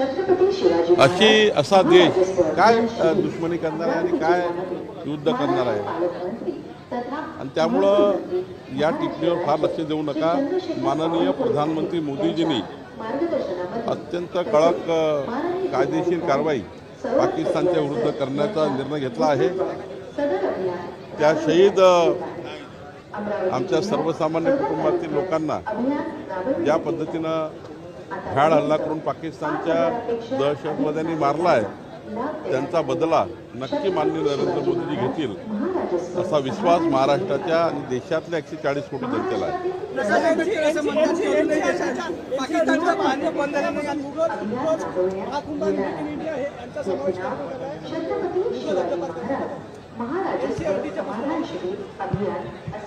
अशी असा देश काय दुश्मनी करणार आहे आणि काय युद्ध करणार आहे? आणि त्यामुळं या टिप्पणीवर फार लक्ष देऊ नका. माननीय प्रधानमंत्री मोदीजींनी अत्यंत कडक कायदेशीर कारवाई पाकिस्तानच्या विरुद्ध करण्याचा निर्णय घेतला आहे. त्या शहीद आमच्या सर्वसामान्य कुटुंबातील लोकांना ज्या पद्धतीनं भ्याड हल्ला करून पाकिस्तानच्या दहशतवाद्यांनी मारला आहे त्यांचा बदला नक्की माननीय नरेंद्र मोदीजी घेतील असा विश्वास महाराष्ट्राच्या आणि देशातल्या एकशे चाळीस कोटी जनतेला आहे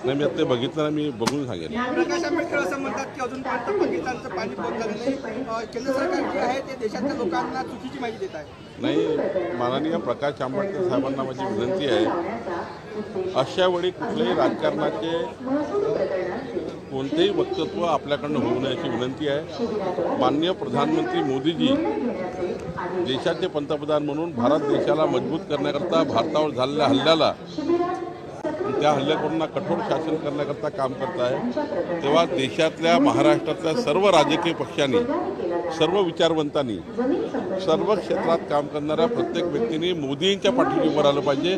नाही. मी आता ते बघितलं ना मी बघून सांगेन. प्रकाश आंबेडकर असं म्हणतात की अजूनपर्यंत पाकिस्तानचं पाणी बंद झालं नाही केंद्र सरकार जे आहे ते देशातल्या लोकांना चुकीची माहिती देत आहे. नाही माननीय प्रकाश आंबेडकर साहेबांना माझी विनंती आहे अशा वेळी कुठल्याही राजकारणाचे कोणतेही वक्तव्य आपल्याकडनं होऊ नये अशी विनंती आहे. माननीय प्रधानमंत्री मोदीजी देशाचे पंतप्रधान म्हणून भारत देशाला मजबूत करण्याकरता भारतावर झालेल्या हल्ल्याला त्या हल्लेखोरांना कठोर शासन करण्याकरता काम करत आहे. तेव्हा देशातल्या महाराष्ट्रातल्या सर्व राजकीय पक्षांनी सर्व विचारवंतांनी सर्व क्षेत्रात काम करणाऱ्या प्रत्येक व्यक्तीने मोदींच्या पाठीशी उभं राहिलं पाहिजे.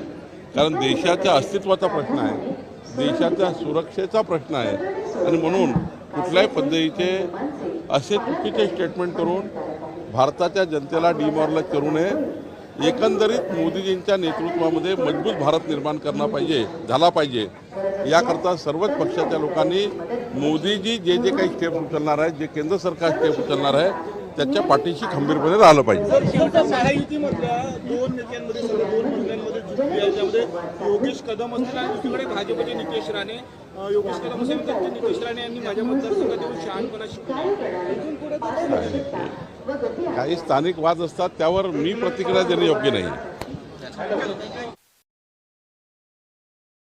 कारण देशाच्या अस्तित्वाचा प्रश्न आहे. देशाच्या सुरक्षेचा प्रश्न आहे. आणि म्हणून कुठल्याही पद्धतीचे असे चुकीचे स्टेटमेंट करून भारताच्या जनतेला डिमॉरलाइज करू नये. एकंदरीत मोदीजींच्या नेतृत्वामध्ये मजबूत भारत निर्माण करणं पाहिजे झाला पाहिजे. याकरता सर्वच पक्षाच्या लोकांनी मोदीजी जे जे काही स्टेप उचलणार आहेत जे केंद्र सरकार स्टेप उचलणार आहे त्याच्या पाठीशी खंबीरपणे राहिलं पाहिजे. योगेश कदम असतील आणि दुसरीकडे भाजपचे नितेश राणे. अं, योगेश कदम असे नितेश राणे यांनी माझ्या मतदारसंघात येऊन शहाणपणा शिकवला. काही स्थानिक वाद असतात त्यावर मी प्रतिक्रिया देणे योग्य नाही.